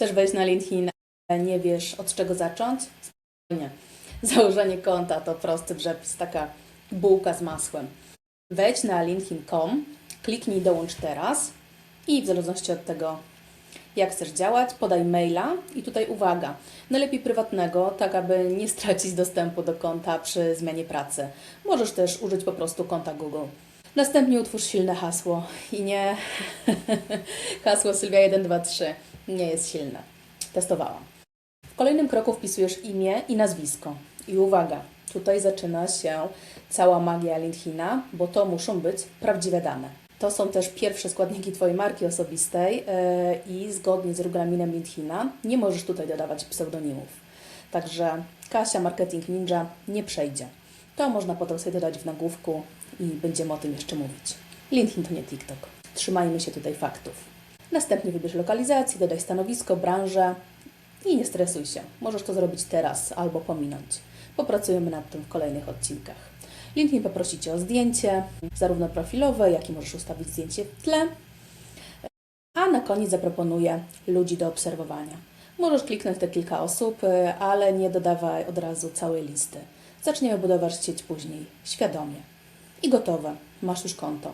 Chcesz wejść na LinkedIn, nie wiesz od czego zacząć? Spokojnie. Założenie konta to prosty przepis, taka bułka z masłem. Wejdź na linkedin.com, kliknij dołącz teraz i w zależności od tego, jak chcesz działać, podaj maila i tutaj uwaga, najlepiej prywatnego, tak aby nie stracić dostępu do konta przy zmianie pracy. Możesz też użyć po prostu konta Google. Następnie utwórz silne hasło i nie hasło Sylwia123 nie jest silne. Testowałam. W kolejnym kroku wpisujesz imię i nazwisko. I uwaga, tutaj zaczyna się cała magia LinkedIna, bo to muszą być prawdziwe dane. To są też pierwsze składniki Twojej marki osobistej yy, i zgodnie z regulaminem LinkedIna nie możesz tutaj dodawać pseudonimów. Także Kasia Marketing Ninja nie przejdzie. To można potem sobie dodać w nagłówku i będziemy o tym jeszcze mówić. LinkedIn to nie TikTok. Trzymajmy się tutaj faktów. Następnie wybierz lokalizację, dodaj stanowisko, branżę i nie stresuj się. Możesz to zrobić teraz albo pominąć. Popracujemy nad tym w kolejnych odcinkach. LinkedIn poprosi Cię o zdjęcie, zarówno profilowe, jak i możesz ustawić zdjęcie w tle. A na koniec zaproponuję ludzi do obserwowania. Możesz kliknąć te kilka osób, ale nie dodawaj od razu całej listy. Zaczniemy budować sieć później, świadomie. I gotowe, masz już konto.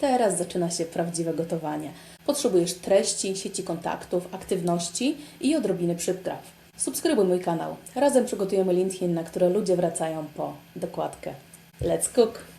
Teraz zaczyna się prawdziwe gotowanie. Potrzebujesz treści, sieci kontaktów, aktywności i odrobiny przypraw. Subskrybuj mój kanał. Razem przygotujemy LinkedIn, na które ludzie wracają po dokładkę. Let's cook!